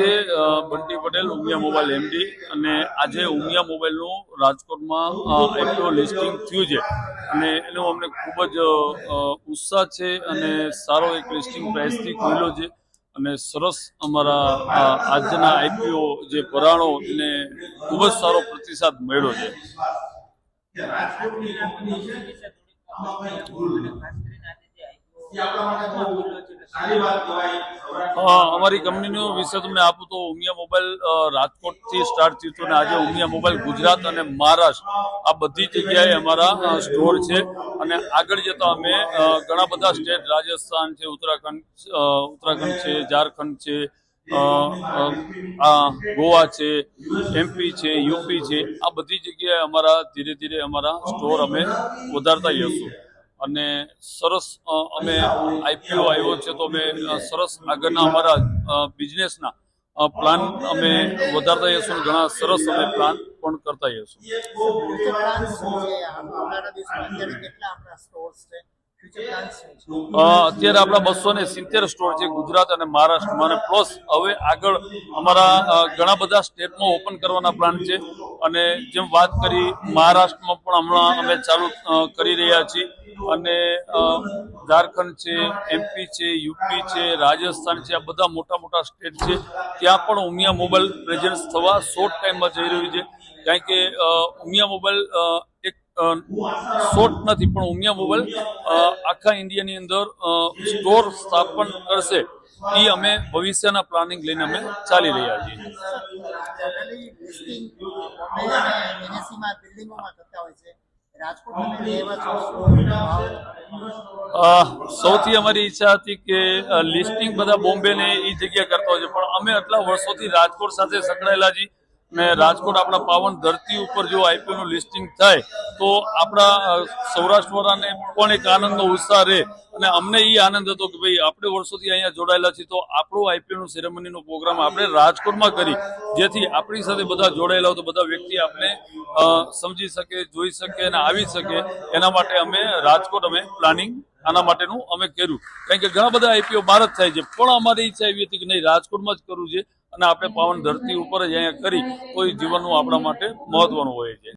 છે Bunty Patel, Umiya mobile MD અને આજે ઉમિયા મોબાઈલનું રાજકોટમાં આઈપીઓ લિસ્ટિંગ થયું છે. અને એનો અમને ખૂબ જ ઉત્સાહ છે અને સારો એક લિસ્ટિંગ પ્રાઇસથી ખુલ્લો છે. અને સરસ અમારા આજના આઈપીઓ જે ભરાણો એને ખૂબ જ સારો પ્રતિસાદ મળ્યો છે. રાજકોટની અમારી કંપનીનો વિશે તમને આપું તો ઉમિયા મોબાઈલ રાજકોટથી સ્ટાર્ટ થયું અને આજે ઉમિયા મોબાઈલ ગુજરાત અને મહારાષ્ટ્ર, આ બધી જગ્યાએ અમારા સ્ટોર છે. અને આગળ જતા અમે ઘણા બધા સ્ટેટ, રાજસ્થાન છે, ઉત્તરાખંડ ઉત્તરાખંડ છે, ઝારખંડ છે આ ગોવા છે, એમપી છે, યુપી છે, આ બધી જગ્યાએ અમારા ધીરે ધીરે અમારા સ્ટોર અમે વધારતા જઈશું. અને સરસ અમે આઈપીઓ આવ્યો છે તો અમે સરસ આગળના અમારા બિઝનેસના પ્લાન અમે વધારતા જઈશું ઘણા સરસ અમે પ્લાન પણ કરતા જઈશું. અત્યારે આપણા બસો ને સિત્તેર સ્ટોર છે ગુજરાત અને મહારાષ્ટ્રમાં અને પ્લસ હવે આગળ અમારા ઘણા બધા સ્ટેટમાં ઓપન કરવાના પ્લાન છે. અને જેમ વાત કરી, મહારાષ્ટ્રમાં પણ હમણાં અમે ચાલુ કરી રહ્યા છીએ. અને ઝારખંડ છે એમપી છે યુપી છે, રાજસ્થાન છે, આ બધા મોટા મોટા સ્ટેટ છે. ત્યાં પણ ઉમિયા મોબાઈલ પ્રેઝન્સ થવા શોર્ટ ટાઈમમાં જઈ રહ્યું છે. કારણ કે ઉમિયા મોબાઈલ એક શોર્ટ નથી, પણ ઉમિયા મોબાઈલ આખા ઇન્ડિયાની અંદર સ્ટોર સ્થાપન કરશે. એ અમે ભવિષ્યના પ્લાનિંગ લઈને અમે ચાલી રહ્યા છીએ. સૌથી અમારી ઈચ્છા હતી કે લિસ્ટિંગ બધા બોમ્બે ને એ જગ્યા કરતા હોય છે, પણ અમે આટલા વર્ષોથી રાજકોટ સાથે સંકળાયેલા છીએ. ને રાજકોટ આપણા પાવન ધરતી ઉપર જો આઈપીઓ નું લિસ્ટિંગ થાય, તો આપણા સૌરાષ્ટ્રવાળાને પણ એક આનંદનો ઉત્સાહ રહે. અને અમને એ આનંદ હતો કે ભાઈ આપણે વર્ષોથી અહીંયા જોડાયેલા છીએ. તો આપણું આઈપીઓ નું સેરેમનીનો પ્રોગ્રામ આપણે રાજકોટમાં કરી, જેથી આપણી સાથે બધા જોડાયેલા તો બધા વ્યક્તિ આપણે સમજી શકે, જોઈ શકે અને આવી શકે. એના માટે અમે રાજકોટ અમે પ્લાનિંગ આના માટેનું અમે કર્યું. કારણ કે ઘણા બધા આઈપીઓ બહાર જ થાય છે. પણ અમારી ઈચ્છા એવી હતી કે નહીં, રાજકોટમાં જ કરવું છે અને આપણે પાવન ધરતી ઉપર જ અહીંયા કરી તો એ જીવનનું આપણા માટે મહત્વનું હોય છે.